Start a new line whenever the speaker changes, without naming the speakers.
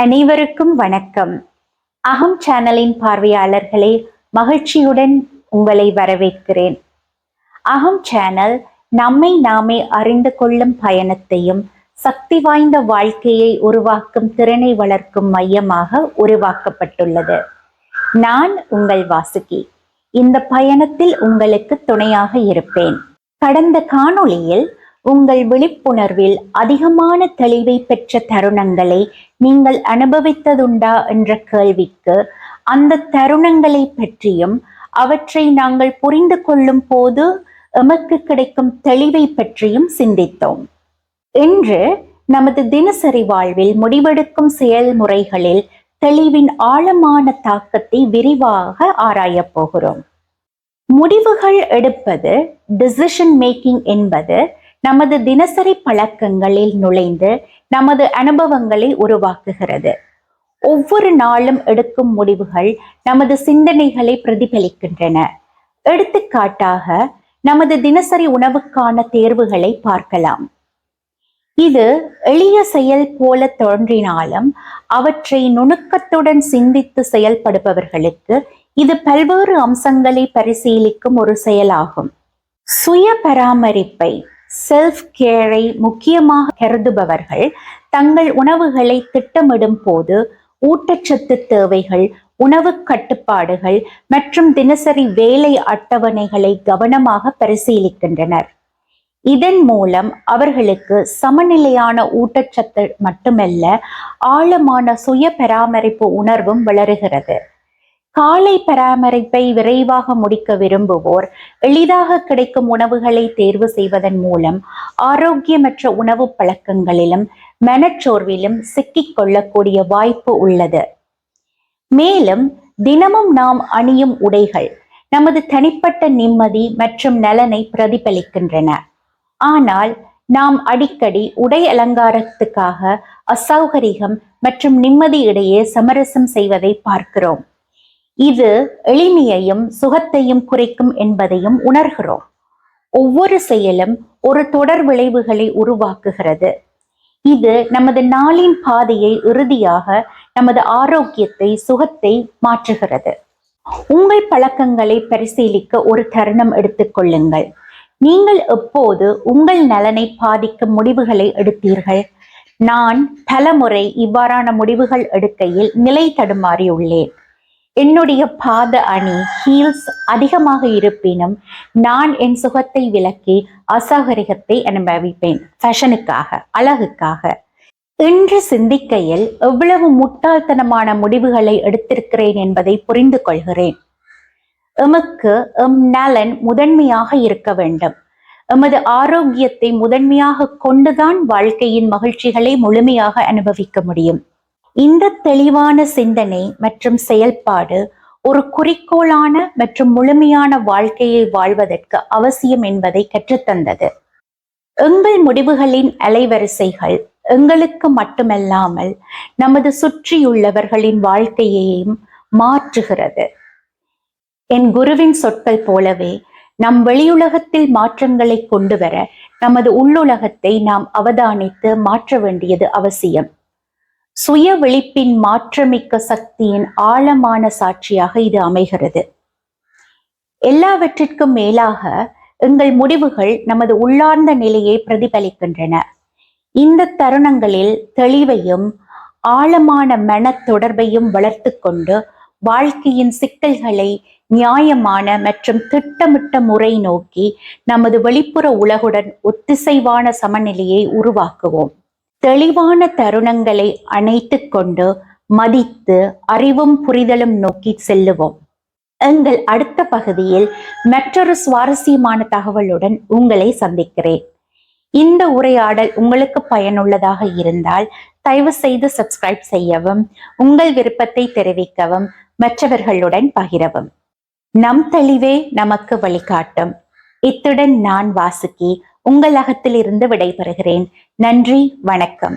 அனைவருக்கும் வணக்கம். அகம் சேனலின் பார்வையாளர்களே மகிழ்ச்சியுடன் உங்களை வரவேற்கிறேன். அகம் சேனல் நம்மை நாமே அறிந்து கொள்ளும் பயணத்தையும் சக்தி வாய்ந்த வாழ்க்கையை உருவாக்கும் திறனை வளர்க்கும் மையமாக உருவாக்கப்பட்டுள்ளது. நான் உங்கள் வாசுகி. இந்த பயணத்தில் உங்களுக்கு துணையாக இருப்பேன். கடந்த காணொளியில் உங்கள் விழிப்புணர்வில் அதிகமான தெளிவை பெற்ற தருணங்களை நீங்கள் அனுபவித்ததுண்டா என்ற கேள்விக்கு அந்த தருணங்களை பற்றியும் அவற்றை நாங்கள் புரிந்து கொள்ளும் போது எமக்கு கிடைக்கும் தெளிவை பற்றியும் சிந்தித்தோம். இன்று நமது தினசரி வாழ்வில் முடிவெடுக்கும் செயல்முறைகளில் தெளிவின் ஆழமான தாக்கத்தை விரிவாக ஆராயப் போகிறோம். முடிவுகள் எடுப்பது டிசிஷன் மேக்கிங் என்பது நமது தினசரி பழக்கங்களில் நுழைந்து நமது அனுபவங்களை உருவாக்குகிறது. ஒவ்வொரு நாளும் எடுக்கும் முடிவுகள் நமது சிந்தனைகளை பிரதிபலிக்கின்றன. எடுத்துக்காட்டாக நமது தினசரி உணவுக்கான தேர்வுகளை பார்க்கலாம். இது எளிய செயல் போல தோன்றினாலும் அவற்றை நுணுக்கத்துடன் சிந்தித்து செயல்படுபவர்களுக்கு இது பல்வேறு அம்சங்களை பரிசீலிக்கும் ஒரு செயலாகும். சுய பராமரிப்பை செல்ஃப் கேரை முக்கியமாக கருதுபவர்கள் தங்கள் உணவுகளை திட்டமிடும் போது ஊட்டச்சத்து தேவைகள் உணவு கட்டுப்பாடுகள் மற்றும் தினசரி வேலை அட்டவணைகளை கவனமாக பரிசீலிக்கின்றனர். இதன் மூலம் அவர்களுக்கு சமநிலையான ஊட்டச்சத்து மட்டுமல்ல ஆழமான சுய பராமரிப்பு உணர்வும் வளருகிறது. காலை பராமரிப்பை விரைவாக முடிக்க விரும்புவோர் எளிதாக கிடைக்கும் உணவுகளை தேர்வு செய்வதன் மூலம் ஆரோக்கியமற்ற உணவு பழக்கங்களிலும் மனச்சோர்விலும் சிக்கிக் கொள்ளக்கூடிய வாய்ப்பு உள்ளது. மேலும் தினமும் நாம் அணியும் உடைகள் நமது தனிப்பட்ட நிம்மதி மற்றும் நலனை பிரதிபலிக்கின்றன. ஆனால் நாம் அடிக்கடி உடை அலங்காரத்துக்காக அசௌகரியம் மற்றும் நிம்மதி இடையே சமரசம் செய்வதை பார்க்கிறோம். இது எளிமையையும் சுகத்தையும் குறைக்கும் என்பதையும் உணர்கிறோம். ஒவ்வொரு செயலும் ஒரு தொடர் விளைவுகளை உருவாக்குகிறது. இது நமது நாளின் பாதையை இறுதியாக நமது ஆரோக்கியத்தை சுகத்தை மாற்றுகிறது. உங்கள் பழக்கங்களை பரிசீலிக்க ஒரு தருணம் எடுத்துக்கொள்ளுங்கள் நீங்கள் எப்போது உங்கள் நலனை பாதிக்கும் முடிவுகளை எடுத்தீர்கள்? நான் பலமுறை இவ்வாறான முடிவுகள் எடுக்கையில் நிலை தடுமாறியுள்ளேன். என்னுடைய பாத அணி ஹீல்ஸ் அதிகமாக இருப்பினும் நான் என் சுகத்தை விலக்கி அசௌகரியத்தை அனுபவிப்பேன். ஃபேஷனுக்காக அழகுக்காக. இன்று சிந்திக்கையில் எவ்வளவு முட்டாள்தனமான முடிவுகளை எடுத்திருக்கிறேன் என்பதை புரிந்து கொள்கிறேன். எமக்கு எம் நலன் முதன்மையாக இருக்க வேண்டும். எமது ஆரோக்கியத்தை முதன்மையாக கொண்டுதான் வாழ்க்கையின் மகிழ்ச்சிகளை முழுமையாக அனுபவிக்க முடியும். இந்த தெளிவான சிந்தனை மற்றும் செயல்பாடு ஒரு குறிக்கோளான மற்றும் முழுமையான வாழ்க்கையை வாழ்வதற்கு அவசியம் என்பதை கற்றுத்தந்தது. எங்கள் முடிவுகளின் அலைவரிசைகள் எங்களுக்கு மட்டுமல்லாமல் நமது சுற்றியுள்ளவர்களின் வாழ்க்கையையும் மாற்றுகிறது. என் குருவின் சொற்கள் போலவே நம் வெளியுலகத்தில் மாற்றங்களை கொண்டு வர நமது உள்ளுலகத்தை நாம் அவதானித்து மாற்ற வேண்டியது அவசியம். சுய விழிப்பின் மாற்றமிக்க சக்தியின் ஆழமான சாட்சியாக இது அமைகிறது. எல்லாவற்றிற்கும் மேலாக எங்கள் முடிவுகள் நமது உள்ளார்ந்த நிலையை பிரதிபலிக்கின்றன. இந்த தருணங்களில் தெளிவையும் ஆழமான மன தொடர்பையும் வளர்த்து கொண்டு வாழ்க்கையின் சிக்கல்களை நியாயமான மற்றும் திட்டமிட்ட முறை நோக்கி நமது வெளிப்புற உலகுடன் ஒத்திசைவான சமநிலையை உருவாக்குவோம். தெளிவான தருணங்களை அணைத்து கொண்டு மதித்து அறிவும் புரிதலும் நோக்கி செல்லுவோம். எங்கள் அடுத்த பகுதியில் மற்றொரு சுவாரஸ்யமான தகவலுடன் உங்களை சந்திக்கிறேன். இந்த உரையாடல் உங்களுக்கு பயனுள்ளதாக இருந்தால் தயவு செய்து சப்ஸ்கிரைப் செய்யவும் உங்கள் விருப்பத்தை தெரிவிக்கவும் மற்றவர்களுடன் பகிரவும். நம் தெளிவே நமக்கு வழிகாட்டும். இத்துடன் நான் வாசுகி உங்கள் அகத்திலிருந்து விடைபெறுகிறேன். நன்றி வணக்கம்.